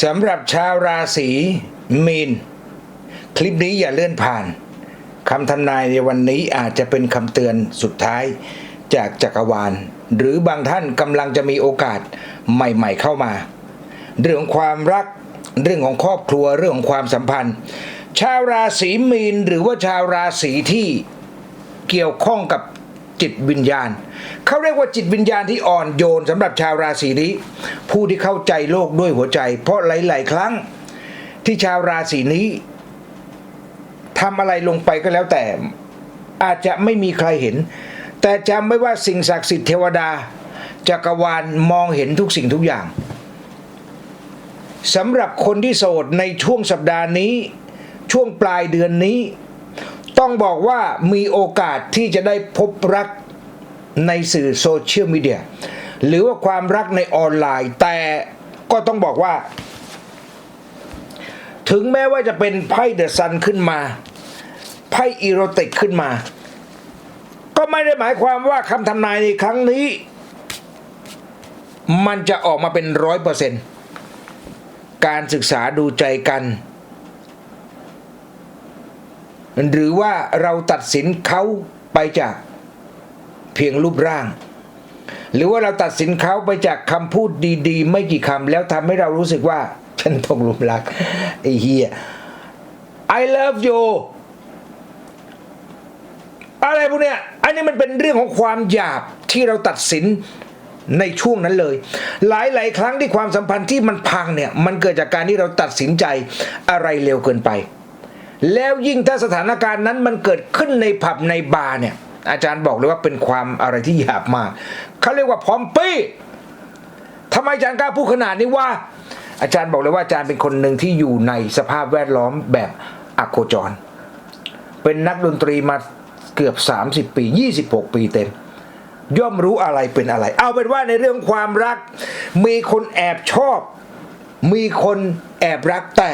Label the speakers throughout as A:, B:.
A: สำหรับชาวราศีมีน คลิปนี้อย่าเลื่อนผ่านคำทำนายในวันนี้อาจจะเป็นคำเตือนสุดท้ายจากจักรวาล หรือบางท่านกำลังจะมีโอกาสใหม่ๆเข้ามา เรื่องความรักเรื่องของครอบครัวเรื่องของความสัมพันธ์ ชาวราศีมีนหรือว่าชาวราศีที่เกี่ยวข้องกับ จิตวิญญาณ เขาเรียกว่าจิตวิญญาณที่อ่อนโยนสำหรับชาวราศีนี้ ผู้ที่เข้าใจโลกด้วยหัวใจ เพราะหลาย ๆ ครั้งที่ชาวราศีนี้ทำอะไรลงไปก็แล้วแต่ อาจจะไม่มีใครเห็น แต่จำไว้ว่าสิ่งศักดิ์สิทธิ์เทวดาจักรวาลมองเห็นทุกสิ่งทุกอย่างสำหรับคนที่โสดในช่วงสัปดาห์นี้ ช่วงปลายเดือนนี้ ต้องบอกว่ามีโอกาสที่จะได้พบรักในสื่อโซเชียลมีเดียหรือว่าความรักในออนไลน์ แต่ก็ต้องบอกว่า ถึงแม้ว่าจะเป็นไพ่เดอะซันขึ้นมา ไพ่อีโรติกขึ้นมา ก็ไม่ได้หมายความว่าคำทำนายในครั้งนี้ มันจะออกมาเป็นร้อยเปอร์เซ็นต์การศึกษาดูใจกัน หรือว่าเราตัดสินเขาไปจากเพียงรูปร่าง หรือว่าเราตัดสินเขาไปจากคำพูดดีๆ ไม่กี่คำแล้วทำให้เรารู้สึกว่า ฉันต้องรุมรักไอ้เฮีย I love you อะไรพวกเนี้ยอันนี้มันเป็นเรื่องของความหยาบที่เราตัดสินในช่วงนั้นเลย หลายหลายๆครั้งที่ความสัมพันธ์ที่มันพังเนี่ย มันเกิดจากการที่เราตัดสินใจอะไรเร็วเกินไป แล้วยิ่งถ้าสถานการณ์นั้นมันเกิดขึ้นในผับในบาร์เนี่ย อาจารย์บอกเลยว่าเป็นความอะไรที่หยาบมากเขาเรียกว่าพร้อมปี้ทำไมอาจารย์กล้าพูดขนาดนี้ว่า อาจารย์บอกเลยว่าอาจารย์เป็นคนหนึ่งที่อยู่ในสภาพแวดล้อมแบบอโคจร เป็นนักดนตรีมาเกือบ 30 ปี 26 ปีเต็ม ย่อมรู้อะไรเป็นอะไร เอาเป็นว่าในเรื่องความรัก มีคนแอบชอบ มีคนแอบรักแต่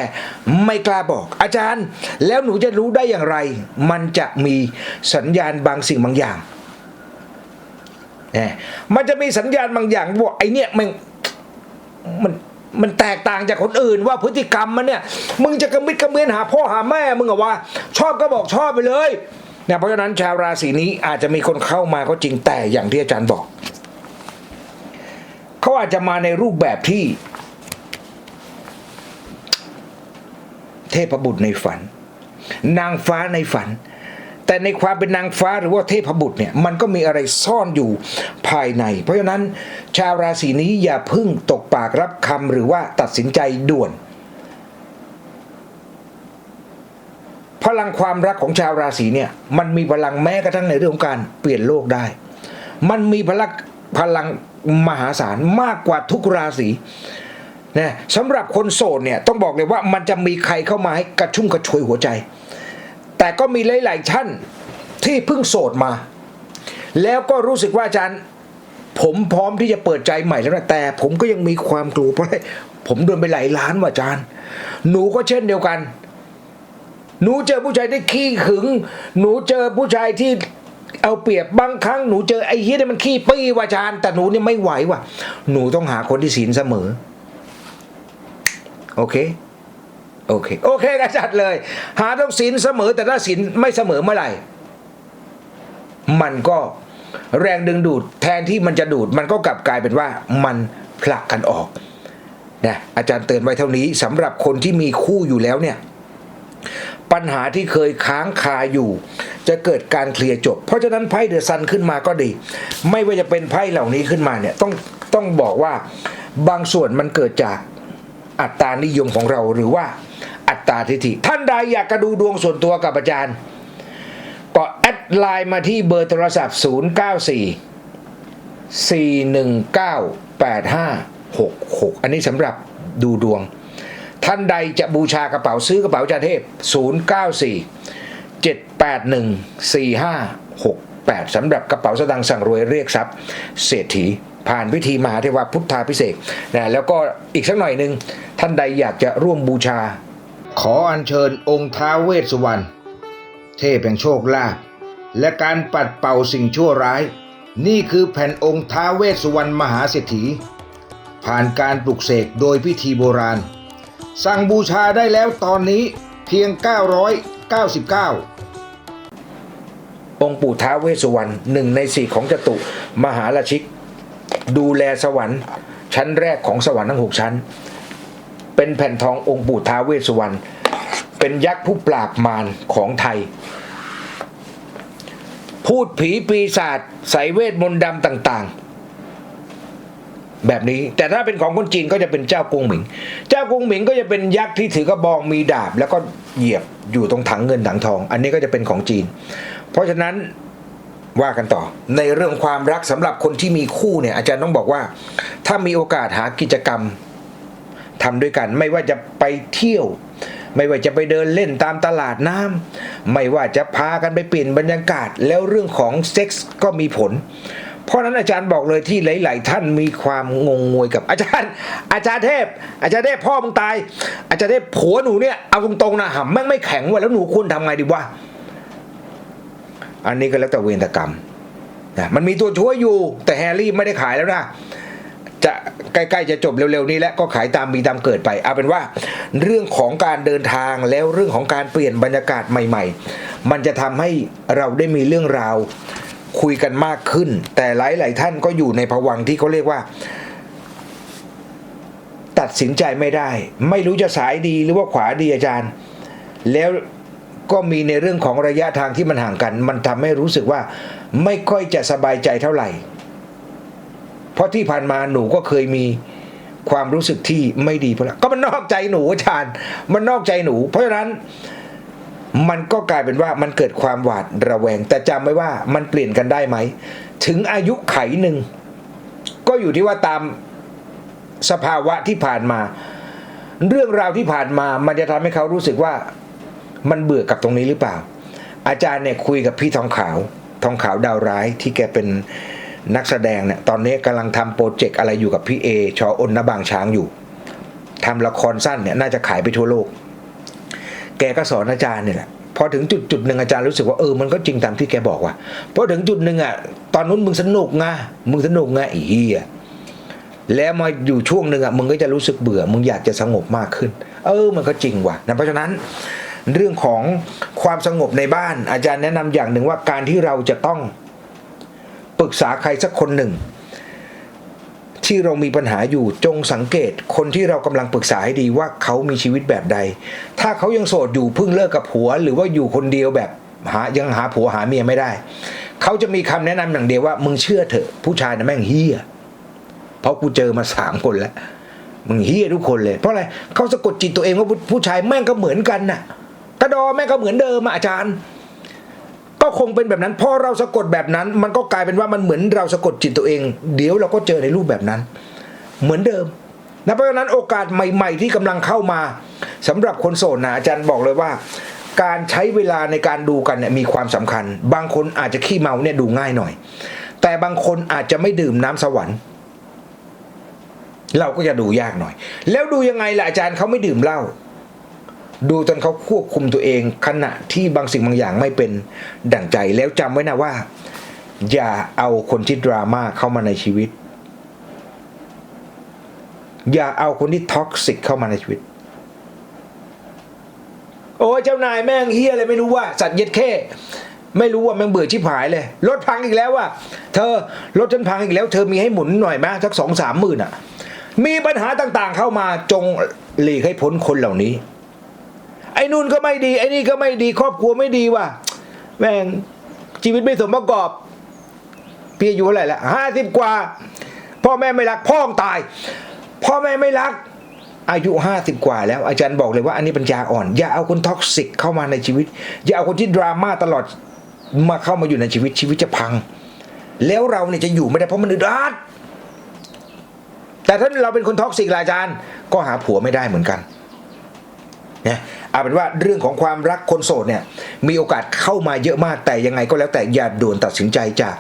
A: ไม่กล้าบอก อาจารย์ แล้วหนูจะรู้ได้อย่างไร มันจะมีสัญญาณบางสิ่งบางอย่างเนี่ยมันจะมีสัญญาณบางอย่างว่าไอเนี่ยมันมันมันแตกต่างจากคนอื่นว่าพฤติกรรมมันเนี่ยมึงจะกระมิดกระเมียนหาพ่อหาแม่มึงเหรอวะชอบก็บอกชอบไปเลยเนี่ยเพราะฉะนั้นชาวราศีนี้อาจจะมีคนเข้ามาก็จริงแต่อย่างที่อาจารย์บอก เขาอาจจะมาในรูปแบบที่ เทพบุตรในฝัน นางฟ้าในฝัน แต่ในความเป็นนางฟ้าหรือว่าเทพบุตรเนี่ยมันก็มีอะไรซ่อนอยู่ภายใน เพราะฉะนั้นชาวราศีนี้อย่าพึ่งตกปากรับคำหรือว่าตัดสินใจด่วนพลังความรักของชาวราศีเนี่ยมันมีพลังแม้กระทั่งในเรื่องของการเปลี่ยนโลกได้ มันมีพลังพลังมหาศาลมากกว่าทุกราศี นะสำหรับคนโสดเนี่ยต้องบอกเลยว่ามันจะมีใครเข้ามาให้กระชุ่มกระชวยหัวใจ แต่ก็มีหลายๆท่านที่เพิ่งโสดมา แล้วก็รู้สึกว่าอาจารย์ ผมพร้อมที่จะเปิดใจใหม่แล้วนะแต่ผมก็ยังมีความกลัวเพราะผมโดนไปหลายล้านว่ะอาจารย์ หนูก็เช่นเดียวกัน หนูเจอผู้ชายที่ขี้ขึง หนูเจอผู้ชายที่เอาเปรียบบางครั้งหนูเจอไอ้เฮียเนี่ยมันขี้ปี้ว่ะอาจารย์ แต่หนูเนี่ยไม่ไหวว่ะ หนูต้องหาคนที่ศีลเสมอ โอเค โอเค โอเคกันจัดเลย หาต้องศีลเสมอแต่ถ้าศีลไม่เสมอเมื่อไหร่ มันก็แรงดึงดูดแทนที่มันจะดูด มันก็กลับกลายเป็นว่ามันผลักกันออกนะอาจารย์เตือนไว้เท่านี้สำหรับคนที่มีคู่อยู่แล้วเนี่ย ปัญหาที่เคยค้างคาอยู่ จะเกิดการเคลียร์จบ เพราะฉะนั้นไพ่เดอะซันขึ้นมาก็ดี ไม่ว่าจะเป็นไพ่เหล่านี้ขึ้นมาเนี่ยต้องต้องบอกว่าบางส่วนมันเกิดจาก อัตรานิยมของเราหรือว่าอัตราทิฏฐิท่านใดอยากกระดูดวงส่วนตัวกับอาจารย์ ก็แอดไลน์มาที่เบอร์โทรศัพท์ 094 419 8566 อันนี้สำหรับดูดวง ท่านใดจะบูชากระเป๋าซื้อกระเป๋าจาเทพ 094 781 4568สำหรับกระเป๋าสตางค์สั่งรวยเรียกทรัพย์เศรษฐี ผ่านพิธีมหาเทวาพุทธาพิเศษกนะแล้วก็อีกสักหน่อยหนึ่งท่านใดอยากจะร่วมบูชา ขออัญเชิญองค์ท้าวเวสสุวรรณเทพแห่งโชคลาภและการปัดเป่าสิ่งชั่วร้าย นี่คือแผ่นองค์ท้าวเวสสุวรรณมหาเศรษฐี ผ่านการปลุกเสกโดยพิธีโบราณ สั่งบูชาได้แล้วตอนนี้เพียง 999องค์ปู่ท้าวเวสสุวรรณหนึ่งในสี่ของจตุ มหาราชิก ดูแลสวรรค์ชั้นแรกของสวรรค์ทั้งหกชั้น เป็นแผ่นทององค์ปู่ท้าเวสวรรณเป็นยักษ์ผู้ปราบมารของไทย พูดผีปีศาจใส่เวทมนต์ดำต่างๆ แบบนี้แต่ถ้าเป็นของคนจีนก็จะเป็นเจ้ากงหมิง เจ้ากงหมิงก็จะเป็นยักษ์ที่ถือกระบองมีดาบ แล้วก็เหยียบอยู่ตรงถังเงินถังทอง อันนี้ก็จะเป็นของจีน เพราะฉะนั้น ว่ากันต่อ ในเรื่องความรักสำหรับคนที่มีคู่เนี่ย อาจารย์ต้องบอกว่า ถ้ามีโอกาสหากิจกรรมทำด้วยกัน ไม่ว่าจะไปเที่ยว ไม่ว่าจะไปเดินเล่นตามตลาดน้ำไม่ว่าจะพากันไปเปลี่ยนบรรยากาศ แล้วเรื่องของเซ็กส์ก็มีผล เพราะนั้นอาจารย์บอกเลยที่หลาย ๆ ท่านมีความงงงวยกับอาจารย์ อาจารย์เทพ อาจารย์เทพพ่อมึงตาย อาจารย์เทพผัวหนูเนี่ยเอาตรงๆนะหำแม่งไม่แข็งว่ะแล้วหนูควรทำไงดีวะ อันนี้ก็แล้วแต่เวรกรรมนะมันมีตัวช่วยอยู่ แต่แฮร์รี่ไม่ได้ขายแล้วนะจะใกล้ๆจะจบเร็วๆนี้แล้วก็ขายตามมีตามเกิดไปเอาเป็นว่า เรื่องของการเดินทางแล้วเรื่องของการเปลี่ยนบรรยากาศใหม่ ๆ มันจะทำให้เราได้มีเรื่องราวคุยกันมากขึ้น แต่หลายๆท่านก็อยู่ในภวังที่เขาเรียกว่า ตัดสินใจไม่ได้ ไม่รู้จะสายดีหรือว่าขวาดีอาจารย์ แล้ว ก็มีในเรื่องของระยะทางที่มันห่างกัน มันทำให้รู้สึกว่าไม่ค่อยจะสบายใจเท่าไหร่ เพราะที่ผ่านมาหนูก็เคยมีความรู้สึกที่ไม่ดีเพราะละก็มันนอกใจหนูอาจารย์ มันนอกใจหนู เพราะฉะนั้นมันก็กลายเป็นว่ามันเกิดความหวาดระแวง แต่จำไว้ว่ามันเปลี่ยนกันได้ไหม ถึงอายุไขหนึ่งก็อยู่ที่ว่าตามสภาวะที่ผ่านมา เรื่องราวที่ผ่านมามันจะทำให้เขารู้สึกว่า มันเบื่อกับตรงนี้หรือเปล่า อาจารย์เนี่ยคุยกับพี่ทองขาว ทองขาวดาวร้ายที่แกเป็นนักแสดงเนี่ยตอนนี้กำลังทำโปรเจกต์อะไรอยู่กับพี่เอชออนนบางช้างอยู่ทำละครสั้นเนี่ยน่าจะขายไปทั่วโลก แกก็สอนอาจารย์เนี่ยแหละพอถึงจุดจุดหนึ่งอาจารย์รู้สึกว่าเออมันก็จริงตามที่แกบอกว่าพอถึงจุดหนึ่งอะตอนนู้นมึงสนุกไงมึงสนุกไงไอ้เหี้ยแล้วมาอยู่ช่วงหนึ่งอะมึงก็จะรู้สึกเบื่อ มึงอยากจะสงบมากขึ้น เออ มันก็จริงว่ะนะเพราะฉะนั้น เรื่องของความสงบในบ้าน อาจารย์แนะนำอย่างหนึ่งว่าการที่เราจะต้องปรึกษาใครสักคนหนึ่ง ที่เรามีปัญหาอยู่จงสังเกตคนที่เรากำลังปรึกษาให้ดีว่าเขามีชีวิตแบบใด ถ้าเขายังโสดอยู่เพิ่งเลิกกับผัว หรือว่าอยู่คนเดียวแบบหายังหาผัวหาเมียไม่ได้ เขาจะมีคำแนะนำอย่างเดียวว่ามึงเชื่อเถอะผู้ชายนะแม่งเฮี้ยเพราะกูเจอมาสามคนแล้วมึงเฮี้ยทุกคนเลย เพราะอะไรเขาสะกดจิตตัวเองว่าผู้ผู้ชายแม่งก็เหมือนกันน่ะ กระดอแม่ก็เหมือนเดิมอาจารย์ ก็คงเป็นแบบนั้นพอเราสะกดแบบนั้น มันก็กลายเป็นว่ามันเหมือนเราสะกดจิตตัวเอง เดี๋ยวเราก็เจอในรูปแบบนั้น เหมือนเดิมนะเพราะฉะนั้นโอกาสใหม่ ๆ ที่กำลังเข้ามาสำหรับคนโสดนะอาจารย์บอกเลยว่า การใช้เวลาในการดูกันเนี่ยมีความสำคัญ บางคนอาจจะขี้เมาเนี่ยดูง่ายหน่อย แต่บางคนอาจจะไม่ดื่มน้ำสวรรค์ เราก็จะดูยากหน่อย แล้วดูยังไงล่ะอาจารย์เขาไม่ดื่มเหล้า ดูจนเขาควบคุมตัวเอง ขณะที่บางสิ่งบางอย่างไม่เป็นดั่งใจแล้วจำไว้นะว่า อย่าเอาคนที่ดราม่าเข้ามาในชีวิต อย่าเอาคนที่ท็อกซิกเข้ามาในชีวิต โอ้ยเจ้านายแม่งเฮียอะไรไม่รู้ว่า สัตว์เย็ดเข้ไม่รู้ว่าแม่งเบื่อชิบหายเลย รถพังอีกแล้วว่ะเธอรถฉันพังอีกแล้ว เธอมีให้หมุนหน่อยไหมสักสองสามหมื่นอะ มีปัญหาต่างๆเข้ามาจงหลีกให้พ้นคนเหล่านี้ ไอ้นู่นก็ไม่ดี ไอ้นี่ก็ไม่ดี ครอบครัวไม่ดีว่ะแม่งชีวิตไม่สมประกอบ พี่อายุเท่าไหร่ละห้าสิบกว่า พ่อแม่ไม่รัก พ่อตาย พ่อแม่ไม่รัก อายุห้าสิบกว่าแล้วอาจารย์บอกเลยว่าอันนี้ปัญญาอ่อน อย่าเอาคนท็อกซิกเข้ามาในชีวิต อย่าเอาคนที่ดราม่าตลอดมาเข้ามาอยู่ในชีวิตชีวิตจะพัง แล้วเราเนี่ยจะอยู่ไม่ได้เพราะมันอึดอัดแต่ถ้าเราเป็นคนท็อกซิกล่ะอาจารย์ ก็หาผัวไม่ได้เหมือนกันเนี่ย เอาเป็นว่าเรื่องของความรักคนโสดเนี่ยมีโอกาสเข้ามาเยอะมากแต่ยังไงก็แล้วแต่อย่าด่วนตัดสินใจจาก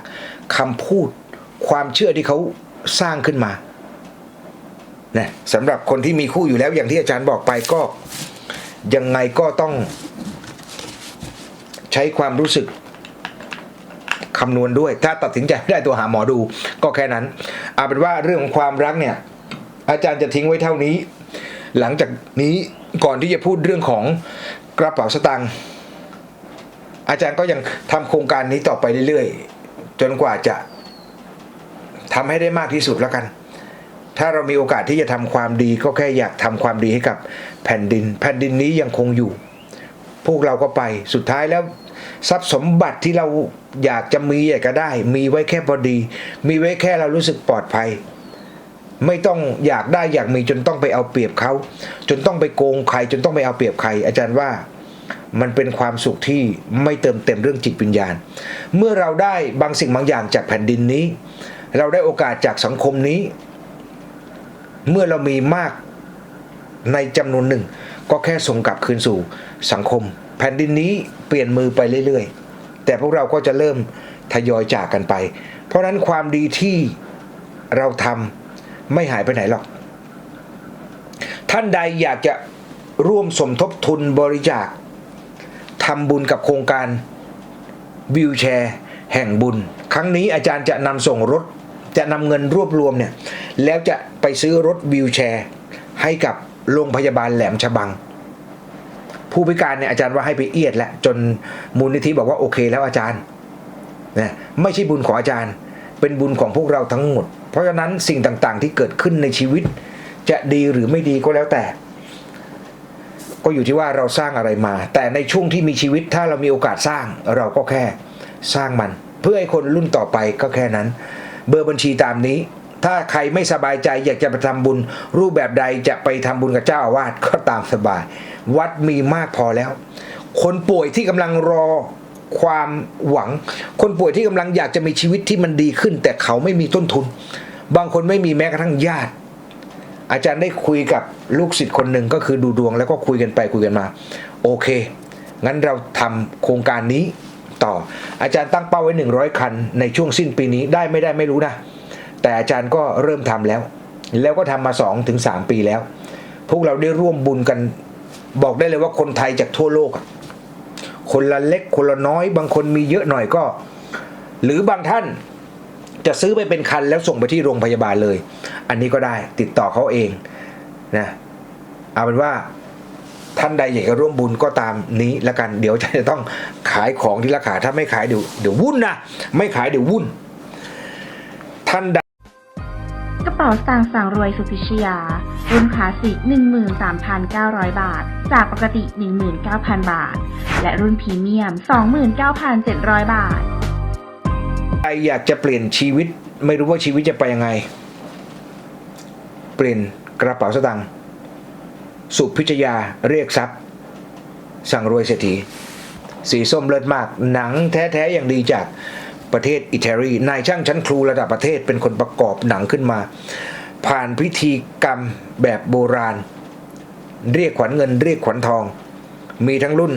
A: คำพูดความเชื่อที่เขาสร้างขึ้นมาเนี่ยสำหรับคนที่มีคู่อยู่แล้วอย่างที่อาจารย์บอกไปก็ยังไงก็ต้อง ใช้ความรู้สึกคำนวณด้วย ถ้าตัดสินใจไม่ได้ตัวหาหมอดู ก็แค่นั้นเอาเป็นว่าเรื่องของความรักเนี่ย อาจารย์จะทิ้งไว้เท่านี้ หลังจากนี้ ก่อนที่จะพูดเรื่องของกระเป๋าสตางค์อาจารย์ก็ยังทำโครงการนี้ต่อไปเรื่อยๆ จนกว่าจะทำให้ได้มากที่สุดแล้วกัน ถ้าเรามีโอกาสที่จะทำความดีก็แค่อยากทำความดีให้กับแผ่นดิน แผ่นดินนี้ยังคงอยู่ พวกเราก็ไปสุดท้ายแล้วทรัพย์สมบัติที่เราอยากจะมีอยากจะได้ มีไว้แค่พอดี มีไว้แค่เรารู้สึกปลอดภัย ไม่ต้องอยากได้อยากมีจนต้องไปเอาเปรียบเขา จนต้องไปโกงใครจนต้องไปเอาเปรียบใคร อาจารย์ว่ามันเป็นความสุขที่ไม่เติมเต็มเรื่องจิตวิญญาณ เมื่อเราได้บางสิ่งบางอย่างจากแผ่นดินนี้ เราได้โอกาสจากสังคมนี้ เมื่อเรามีมากในจำนวนหนึ่ง ก็แค่ส่งกลับคืนสู่สังคม แผ่นดินนี้เปลี่ยนมือไปเรื่อยๆ แต่พวกเราก็จะเริ่มทยอยจากกันไป เพราะนั้นความดีที่เราทำ ไม่หายไปไหนหรอก ท่านใดอยากจะร่วมสมทบทุนบริจาคทำบุญกับโครงการวิวแชร์แห่งบุญ ครั้งนี้อาจารย์จะนำส่งรถ จะนำเงินรวบรวมเนี่ย แล้วจะไปซื้อรถวิวแชร์ ให้กับโรงพยาบาลแหลมฉบัง ผู้พิการเนี่ยอาจารย์ว่าให้ไปเอียดแล้วจนมูลนิธิบอกว่าโอเคแล้วอาจารย์นะไม่ใช่บุญของอาจารย์ เป็นบุญของพวกเราทั้งหมด เพราะฉะนั้นสิ่งต่างๆ ที่เกิดขึ้นในชีวิต จะดีหรือไม่ดีก็แล้วแต่ ก็อยู่ที่ว่าเราสร้างอะไรมา แต่ในช่วงที่มีชีวิตถ้าเรามีโอกาสสร้างเราก็แค่สร้างมัน เพื่อให้คนรุ่นต่อไปก็แค่นั้น เบอร์บัญชีตามนี้ ถ้าใครไม่สบายใจอยากจะไปทำบุญ รูปแบบใดจะไปทำบุญกับเจ้าอาวาสก็ตามสบาย วัดมีมากพอแล้ว คนป่วยที่กำลังรอ ความหวัง คนป่วยที่กำลังอยากจะมีชีวิตที่มันดีขึ้น แต่เขาไม่มีต้นทุน บางคนไม่มีแม้กระทั่งญาติ อาจารย์ได้คุยกับลูกศิษย์คนหนึ่งก็คือดูดวงแล้วก็คุยกันไปคุยกันมา โอเค งั้นเราทำโครงการนี้ต่อ อาจารย์ตั้งเป้าไว้ 100 คัน ในช่วงสิ้นปีนี้ได้ไม่ได้ไม่รู้นะ แต่อาจารย์ก็เริ่มทำแล้ว แล้วก็ทำมา2ถึง3ปีแล้ว พวกเราได้ร่วมบุญกันบอกได้เลยว่าคนไทยจากทั่วโลกอะ คนละเล็กคนละน้อย บางคนมีเยอะหน่อยก็ หรือบางท่านจะซื้อไปเป็นคันแล้วส่งไปที่โรงพยาบาลเลย อันนี้ก็ได้ติดต่อเขาเองนะเอาเป็นว่าท่านใดอยากจะร่วมบุญก็ตามนี้ละกัน เดี๋ยวจะต้องขายของที่ราคาถ้าไม่ขายเดี๋ยวเดี๋ยววุ่นนะไม่ขายเดี๋ยววุ่น ท่านใดา
B: สตางค์สั่งรวยสุพิชยารุ่นคลาสสิก 13,900 บาท จากปกติ 19,000 บาท และรุ่นพรีเมียม 29,700 บาท
A: ใครอยากจะเปลี่ยนชีวิตไม่รู้ว่าชีวิตจะไปยังไง เปลี่ยนกระเป๋าสตางค์สุพิชยาเรียกทรัพย์ สั่งรวยเศรษฐี สีส้มเลิศมากหนังแท้ ๆ อย่างดีจาก ประเทศอิตาลีนายช่างชั้นครูระดับประเทศเป็นคนประกอบหนังขึ้นมา ผ่านพิธีกรรมแบบโบราณ เรียกขวัญเงินเรียกขวัญทอง มีทั้งรุ่น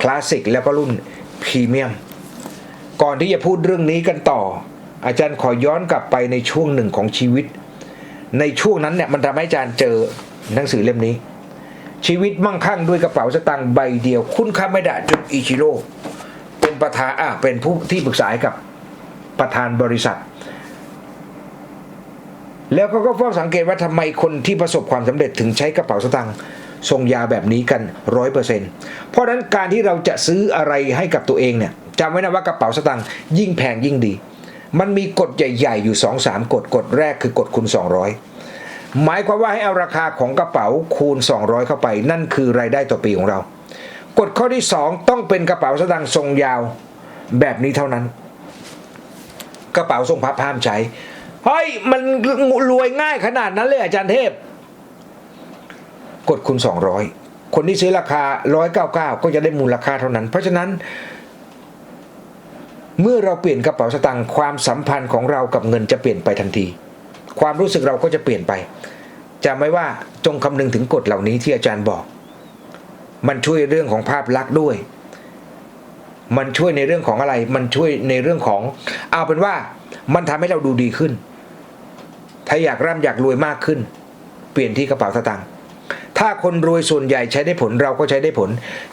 A: คลาสสิกแล้วก็รุ่นพรีเมียม ก่อนที่จะพูดเรื่องนี้กันต่อ อาจารย์ขอย้อนกลับไปในช่วงหนึ่งของชีวิต ในช่วงนั้นเนี่ยมันทำให้อาจารย์เจอหนังสือเล่มนี้ ชีวิตมั่งคั่งด้วยกระเป๋าสตางค์ใบเดียว คุณค่าเมดะจุดอิชิโร่ ป็นประธานอะเป็นผู้ที่ปรึกษาให้กับประธานบริษัท แล้วเขาก็เฝ้าสังเกตว่าทำไมคนที่ประสบความสำเร็จถึงใช้กระเป๋าสตางค์ทรงยาแบบนี้กันร้อยเปอร์เซ็นต์เพราะนั้นการที่เราจะซื้ออะไรให้กับตัวเองเนี่ยจำไว้นะว่ากระเป๋าสตางค์ยิ่งแพงยิ่งดี มันมีกฎใหญ่ๆ อยู่2อสามกฎกฎแรกคือกฎคูณ 200 หมายความว่าให้เอาราคาของกระเป๋าคูณ 200 เข้าไป นั่นคือรายได้ต่อปีของเรา กฎข้อที่ 2 ต้องเป็นกระเป๋าสตางค์ทรงยาวแบบนี้เท่านั้น กระเป๋าทรงพับห้ามใช้เฮ้ยมันรวยง่ายขนาดนั้นเลยอาจารย์เทพ กดคูณ200 คนที่ซื้อราคา 199 ก็จะได้มูลค่าเท่านั้น เพราะฉะนั้น เมื่อเราเปลี่ยนกระเป๋าสตางค์ความสัมพันธ์ของเรากับเงินจะเปลี่ยนไปทันที ความรู้สึกเราก็จะเปลี่ยนไปจำไว้ว่าจงคำนึงถึงกฎเหล่านี้ที่อาจารย์บอก มันช่วยเรื่องของภาพลักษณ์ด้วย มันช่วยในเรื่องของอะไร มันช่วยในเรื่องของ เอาเป็นว่ามันทำให้เราดูดีขึ้น ถ้าอยากร่ำอยากรวยมากขึ้น เปลี่ยนที่กระเป๋าสตางค์ถ้าคนรวยส่วนใหญ่ใช้ได้ผลเราก็ใช้ได้ผล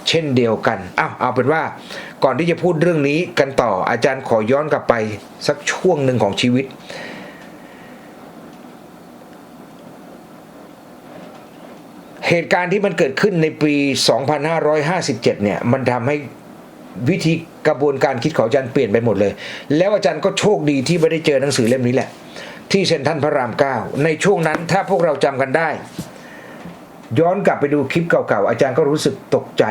A: เช่นเดียวกันอ้าวเอาเป็นว่าก่อนที่จะพูดเรื่องนี้กันต่ออาจารย์ขอย้อนกลับไปสักช่วงหนึ่งของชีวิต เหตุการณ์ที่มันเกิดขึ้นในปี 2557 เนี่ย มันทำให้วิธีกระบวนการคิดของอาจารย์เปลี่ยนไปหมดเลย แล้วอาจารย์ก็โชคดีที่ไม่ได้เจอหนังสือเล่มนี้แหละ ที่เซนทันพระรามเก้าในช่วงนั้นถ้าพวกเราจำกันได้ ย้อนกลับไปดูคลิปเก่าๆ อาจารย์ก็รู้สึกตกใจ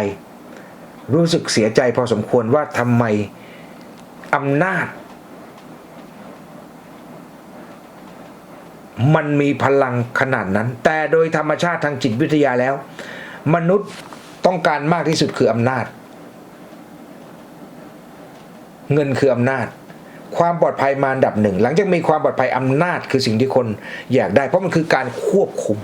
A: รู้สึกเสียใจพอสมควรว่าทำไมอำนาจ มันมีพลังขนาดนั้น แต่โดยธรรมชาติทางจิตวิทยาแล้ว มนุษย์ต้องการมากที่สุดคืออำนาจ เงินคืออำนาจ ความปลอดภัยมาอันดับหนึ่ง หลังจากมีความปลอดภัยอำนาจคือสิ่งที่คนอยากได้ เพราะมันคือการควบคุม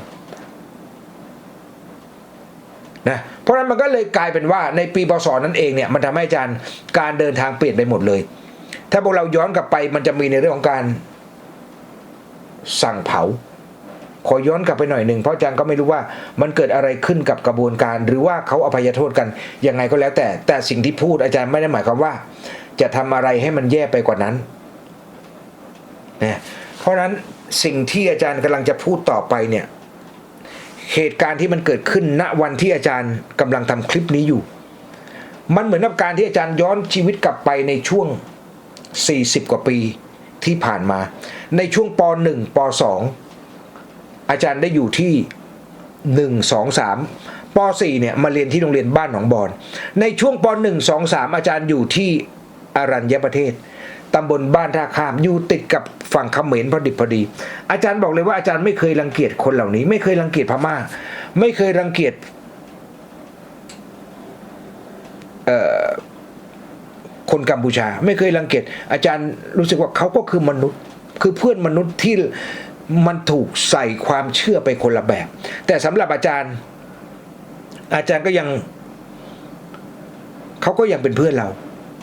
A: นะเพราะนั้นมันก็เลยกลายเป็นว่าในปีพศนั้นเองเนี่ยมันทำให้อาจารย์การเดินทางเปลี่ยนไปหมดเลย ถ้าพวกเราย้อนกลับไปมันจะมีในเรื่องของการ สั่งเผา ขอย้อนกลับไปหน่อยหนึ่งเพราะอาจารย์ก็ไม่รู้ว่ามันเกิดอะไรขึ้นกับกระบวนการ หรือว่าเขาอภัยโทษกันยังไงก็แล้วแต่ แต่สิ่งที่พูดอาจารย์ไม่ได้หมายความว่า จะทำอะไรให้มันแย่ไปกว่านั้นนะเพราะฉะนั้นสิ่งที่อาจารย์กำลังจะพูดต่อไปเนี่ยเหตุการณ์ที่มันเกิดขึ้นณวันที่อาจารย์กำลังทำคลิปนี้อยู่ มันเหมือนกับการที่อาจารย์ย้อนชีวิตกลับไปในช่วง 40 กว่าปี ที่ผ่านมา ในช่วงป .1 ป .2 อาจารย์ได้อยู่ที่ 1 2 3ป .4 เนี่ยมาเรียนที่โรงเรียนบ้านหนองบอน ในช่วงป .1 2 3 อาจารย์อยู่ที่อารัญญประเทศตำบลบ้านท่าข้ามอยู่ติดกับฝั่งเขมรพอดิบพอดี อาจารย์บอกเลยว่าอาจารย์ไม่เคยรังเกียจคนเหล่านี้ ไม่เคยรังเกียจพม่า ไม่เคยรังเกียจเอ่อ คนกัมพูชา ไม่เคยรังเกียจอาจารย์รู้สึกว่าเขาก็คือมนุษย์ คือเพื่อนมนุษย์ที่มันถูกใส่ความเชื่อไปคนละแบบ แต่สำหรับอาจารย์ อาจารย์ก็ยังเขาก็ยังเป็นเพื่อนเรา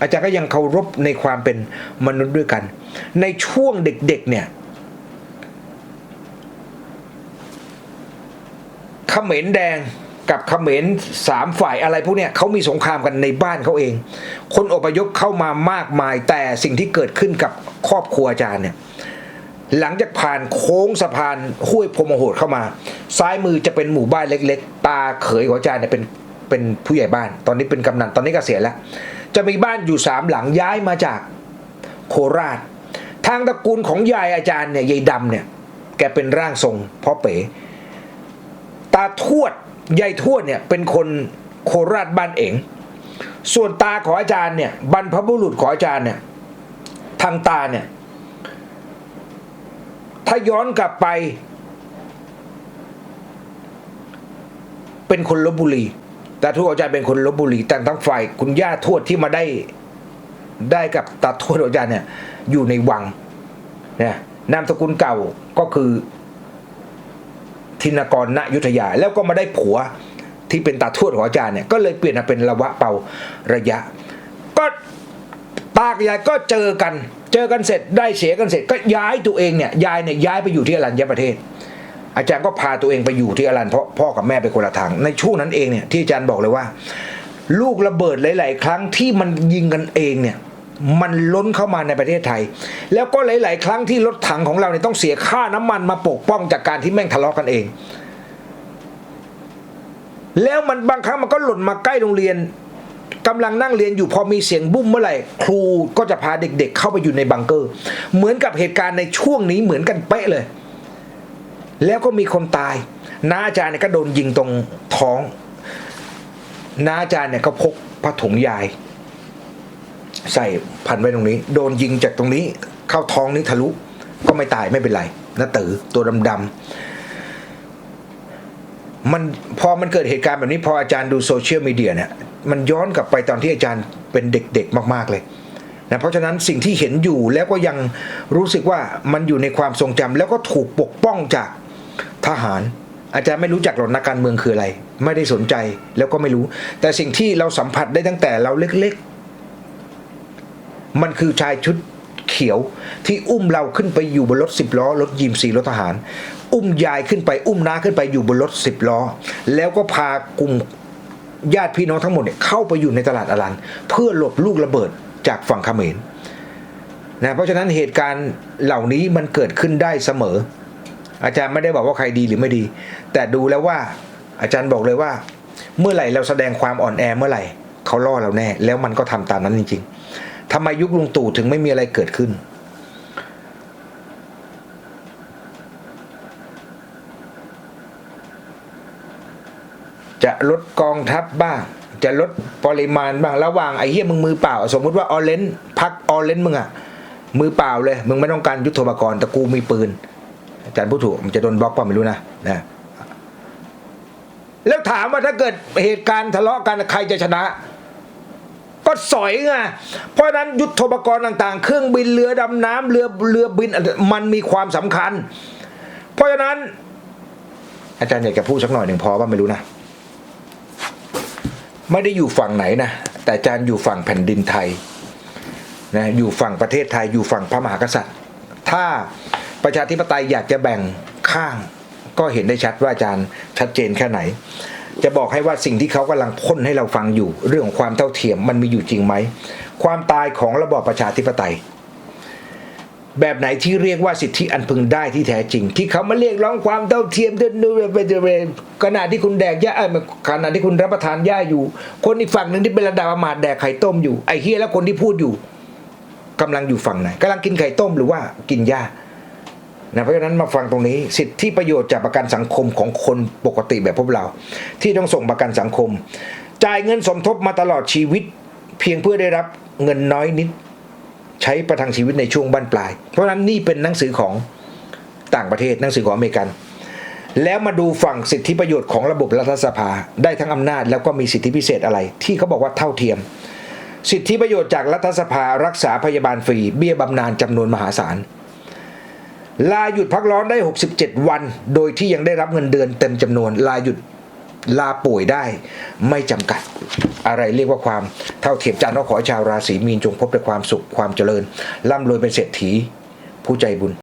A: อาจารย์ก็ยังเคารพในความเป็นมนุษย์ด้วยกัน ในช่วงเด็กๆเนี่ยเขมรแดง กับเขมรสามฝ่ายอะไรพวกเนี้ยเขามีสงครามกันในบ้านเขาเอง คนอพยพเข้ามามากมายแต่สิ่งที่เกิดขึ้นกับครอบครัวอาจารย์เนี่ยหลังจากผ่านโค้งสะพานห้วยพรหมโหดเข้ามา ซ้ายมือจะเป็นหมู่บ้านเล็ก ๆ ตาเขยของอาจารย์เนี่ยเป็นเป็นผู้ใหญ่บ้าน ตอนนี้เป็นกำนันตอนนี้กเกษียณแล้ว จะมีบ้านอยู่สามหลังย้ายมาจากโคราช ทางตระกูลของยายอาจารย์เนี่ยยายดำเนี่ยแกเป็นร่างทรงพ่อเป๋ตาทวด ยายทวดเนี่ยเป็นคนโคราชบ้านเองส่วนตาของอาจารย์เนี่ยบรรพบุรุษของอาจารย์เนี่ยทางตาเนี่ยถ้าย้อนกลับไป เป็นคนลบบุรีแต่ทวดอาจารย์เป็นคนลบบุรี แต่ทั้งฝ่ายคุณย่าทวดที่มาได้ได้กับตาทวดอาจารย์เนี่ยอยู่ในวังเนี่ยนามสกุลเก่าก็คือ ธินกรณยุทธยา แล้วก็มาได้ผัวที่เป็นตาทวดของอาจารย์เนี่ยก็เลยเปลี่ยนมาเป็นละวะเป่าระยะ ก็ตากับยายก็เจอกัน เจอกันเสร็จได้เสียกันเสร็จ ก็ย้ายตัวเองเนี่ยยายเนี่ยย้ายไปอยู่ที่อรัญญประเทศ อาจารย์ก็พาตัวเองไปอยู่ที่อรัญเพราะพ่อกับแม่ไปคนละทาง ในช่วงนั้นเองเนี่ยที่อาจารย์บอกเลยว่า ลูกระเบิดหลาย ๆ ครั้งที่มันยิงกันเองเนี่ย มันล้นเข้ามาในประเทศไทย แล้วก็หลาย ๆ ครั้งที่รถถังของเราเนี่ยต้องเสียค่าน้ำมันมาปกป้องจากการที่แม่งทะเลาะกันเอง แล้วมันบางครั้งมันก็หล่นมาใกล้โรงเรียนกำลังนั่งเรียนอยู่พอมีเสียงบุ้มเมื่อไหร่ ครูก็จะพาเด็กๆเข้าไปอยู่ในบังเกอร์ เหมือนกับเหตุการณ์ในช่วงนี้เหมือนกันเป๊ะเลย แล้วก็มีคนตายน้าอาจารย์เนี่ยก็โดนยิงตรงท้องน้าอาจารย์เนี่ยก็พกผ้าถุงยาย ใส่พันไว้ตรงนี้ โดนยิงจากตรงนี้เข้าท้องนี้ทะลุ ก็ไม่ตายไม่เป็นไรน้าตือตัวดำๆมันพอมันเกิดเหตุการณ์แบบนี้พออาจารย์ดูโซเชียลมีเดียเนี่ยมันย้อนกลับไปตอนที่อาจารย์เป็นเด็กๆมากๆเลยนะเพราะฉะนั้นสิ่งที่เห็นอยู่แล้วก็ยังรู้สึกว่ามันอยู่ในความทรงจำแล้วก็ถูกปกป้องจากทหาร อาจารย์ไม่รู้จักหรอกนักการเมืองคืออะไร ไม่ได้สนใจแล้วก็ไม่รู้ แต่สิ่งที่เราสัมผัสได้ตั้งแต่เราเล็กๆ มันคือชายชุดเขียวที่อุ้มเราขึ้นไปอยู่บนรถสิบล้อรถยิมซีรถทหาร อุ้มยายขึ้นไปอุ้มน้าขึ้นไปอยู่บนรถสิบล้อ แล้วก็พากลุ่มญาติพี่น้องทั้งหมดเนี่ยเข้าไปอยู่ในตลาดอลัน เพื่อหลบลูกระเบิดจากฝั่งเขมรนะเพราะฉะนั้นเหตุการณ์เหล่านี้มันเกิดขึ้นได้เสมอ อาจารย์ไม่ได้บอกว่าใครดีหรือไม่ดี แต่ดูแล้วว่าอาจารย์บอกเลยว่า เมื่อไหร่เราแสดงความอ่อนแอเมื่อไหร่ เขาล่อเราแน่ แล้วมันก็ทำตามนั้นจริง ๆทำไมยุคลุงตู่ถึงไม่มีอะไรเกิดขึ้น จะลดกองทัพบ้าง จะลดปริมาณบ้างระหว่างไอ้เหี้ยมึงมือเปล่า สมมุติว่าออเรนพักออเรนมึงอะมือเปล่าเลย มึงไม่ต้องการยุทโธปกรณ์แต่กูมีปืนอาจารย์พูดถูกมันจะโดนบล็อกป่ะไม่รู้นะนะแล้วถามว่าถ้าเกิดเหตุการณ์ทะเลาะกันใครจะชนะ ก็สอยไงเพราะนั้นยุทธปกรณ์ต่างๆ เครื่องบินเรือดำน้ำเรือเรือบินมันมีความสำคัญ เพราะฉะนั้น อาจารย์อยากจะพูดสักหน่อยหนึ่งพอว่าไม่รู้นะ ไม่ได้อยู่ฝั่งไหนนะ แต่อาจารย์อยู่ฝั่งแผ่นดินไทยนะอยู่ฝั่งประเทศไทยอยู่ฝั่งพระมหากษัตริย์ ถ้าประชาธิปไตยอยากจะแบ่งข้าง ก็เห็นได้ชัดว่าอาจารย์ชัดเจนแค่ไหน จะบอกให้ว่าสิ่งที่เขากำลังพ่นให้เราฟังอยู่ เรื่องของความเท่าเทียมมันมีอยู่จริงไหม ความตายของระบอบประชาธิปไตย แบบไหนที่เรียกว่าสิทธิอันพึงได้ที่แท้จริง ที่เขามาเรียกร้องความเท่าเทียมเดินไปขณะที่คุณแดกหญ้าเอ้ยขณะที่คุณรับประทานหญ้าอยู่ คนอีกฝั่งหนึ่งที่เป็นระดับอามาตย์แดกไข่ต้มอยู่ไอ้เฮียแล้วคนที่พูดอยู่กำลังอยู่ฝั่งไหนกำลังกินไข่ต้มหรือว่ากินหญ้า นะเพราะฉะนั้นมาฟังตรงนี้สิทธิประโยชน์จากประกันสังคมของคนปกติแบบพวกเรา ที่ต้องส่งประกันสังคม จ่ายเงินสมทบมาตลอดชีวิต เพียงเพื่อได้รับเงินน้อยนิด ใช้ประทังชีวิตในช่วงบั้นปลาย เพราะฉะนั้นนี่เป็นหนังสือของต่างประเทศหนังสือของอเมริกัน แล้วมาดูฝั่งสิทธิประโยชน์ของระบบรัฐสภาได้ทั้งอำนาจแล้วก็มีสิทธิพิเศษอะไร ที่เขาบอกว่าเท่าเทียม สิทธิประโยชน์จากรัฐสภารักษาพยาบาลฟรีเบี้ยบำนาญจำนวนมหาศาล ลาหยุดพักร้อนได้ 67 วัน โดยที่ยังได้รับเงินเดือนเต็มจำนวน ลาหยุดลาป่วยได้ไม่จำกัด อะไรเรียกว่าความเท่าเทียมจันทร์ขอให้ชาวราศีมีนจงพบแต่ความสุขความเจริญร่ำรวยเป็นเศรษฐีผู้ใจบุญ